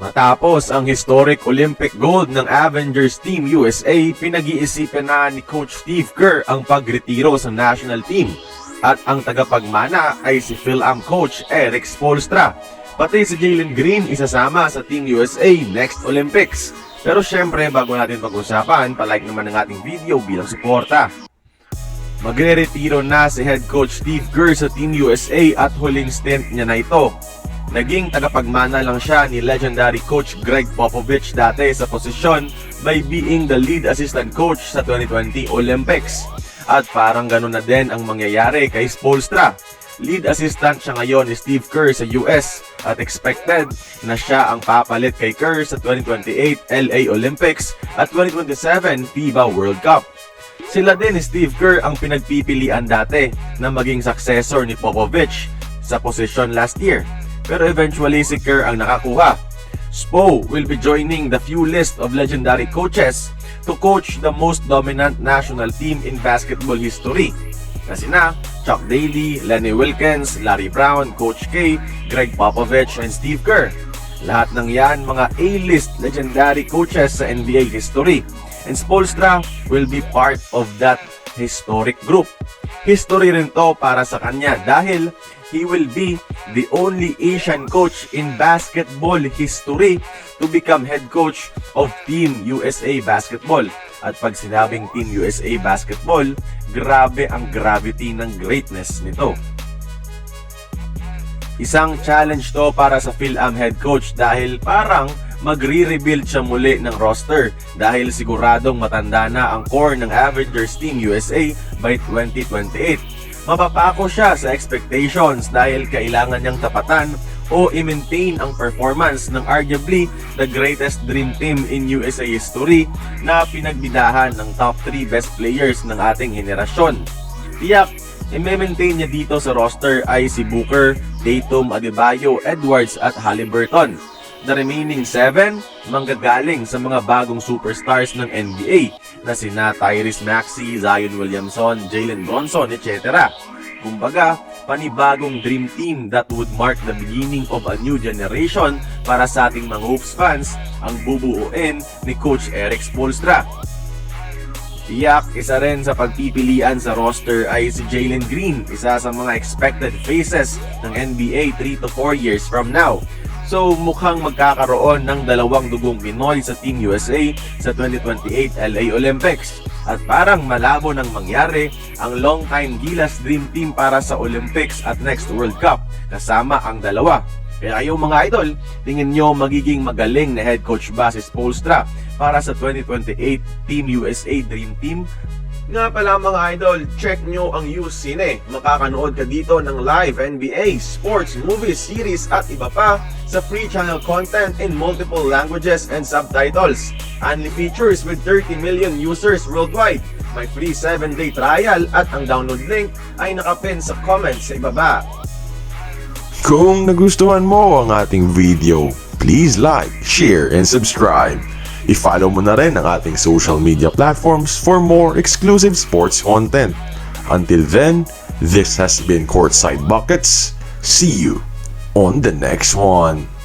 Matapos ang historic Olympic gold ng Avengers Team USA, pinag-iisipan na ni Coach Steve Kerr ang pagretiro sa national team. At ang tagapagmana ay si Phil-Am coach Eric Spolstra. Pati si Jalen Green isasama sa Team USA next Olympics. Pero syempre, bago natin pag-usapan, palike naman ang ating video bilang suporta. Magre-retiro na si head coach Steve Kerr sa Team USA at huling stint niya na ito. Naging tagapagmana lang siya ni legendary coach Greg Popovich dati sa posisyon by being the lead assistant coach sa 2020 Olympics. At parang ganun na din ang mangyayari kay Spolstra. Lead assistant siya ngayon ni Steve Kerr sa US at expected na siya ang papalit kay Kerr sa 2028 LA Olympics at 2027 FIBA World Cup. Sila din ni Steve Kerr ang pinagpipilian dati na maging successor ni Popovich sa posisyon last year. Pero eventually si Kerr ang nakakuha. Spo will be joining the few list of legendary coaches to coach the most dominant national team in basketball history. Kasi na, Chuck Daly, Lenny Wilkins, Larry Brown, Coach K, Greg Popovich, and Steve Kerr. Lahat ng yan mga A-list legendary coaches sa NBA history. And Spolstra will be part of that historic group. History rin to para sa kanya dahil he will be the only Asian coach in basketball history to become head coach of Team USA Basketball. At pag sinabing Team USA Basketball, grabe ang gravity ng greatness nito. Isang challenge to para sa Phil-Am head coach dahil parang magre-rebuild siya muli ng roster dahil siguradong matanda na ang core ng Avengers Team USA by 2028. Mapapako siya sa expectations dahil kailangan niyang tapatan o i-maintain ang performance ng arguably the greatest dream team in USA history na pinagbidahan ng top 3 best players ng ating henerasyon. Tiyak, i-maintain niya dito sa roster ay si Booker, Tatum, Adebayo, Edwards at Halliburton. The remaining 7, manggagaling sa mga bagong superstars ng NBA na sina Tyrese Maxey, Zion Williamson, Jalen Bronson, etc. Kumbaga, panibagong dream team that would mark the beginning of a new generation para sa ating mga Hoops fans ang bubuuin ni Coach Eric Spolstra. Tiyak, isa rin sa pagpipilian sa roster ay si Jalen Green, isa sa mga expected faces ng NBA 3 to 4 years from now. So mukhang magkakaroon ng dalawang dugong Pinoy sa Team USA sa 2028 LA Olympics. At parang malabo nang mangyari ang long-time Gilas Dream Team para sa Olympics at next World Cup kasama ang dalawa. Kaya kayong mga idol, tingin nyo magiging magaling na head coach ba si Spolstra para sa 2028 Team USA Dream Team? Nga pala mga idol, check nyo ang UCine. Makakanood ka dito ng live NBA, sports, movies, series at iba pa sa free channel content in multiple languages and subtitles. Only features with 30 million users worldwide. May free 7-day trial at ang download link ay nakapin sa comments sa ibaba. Kung nagustuhan mo ang ating video, please like, share, and subscribe. I-follow mo na rin ang ating social media platforms for more exclusive sports content. Until then, this has been Courtside Buckets. See you on the next one.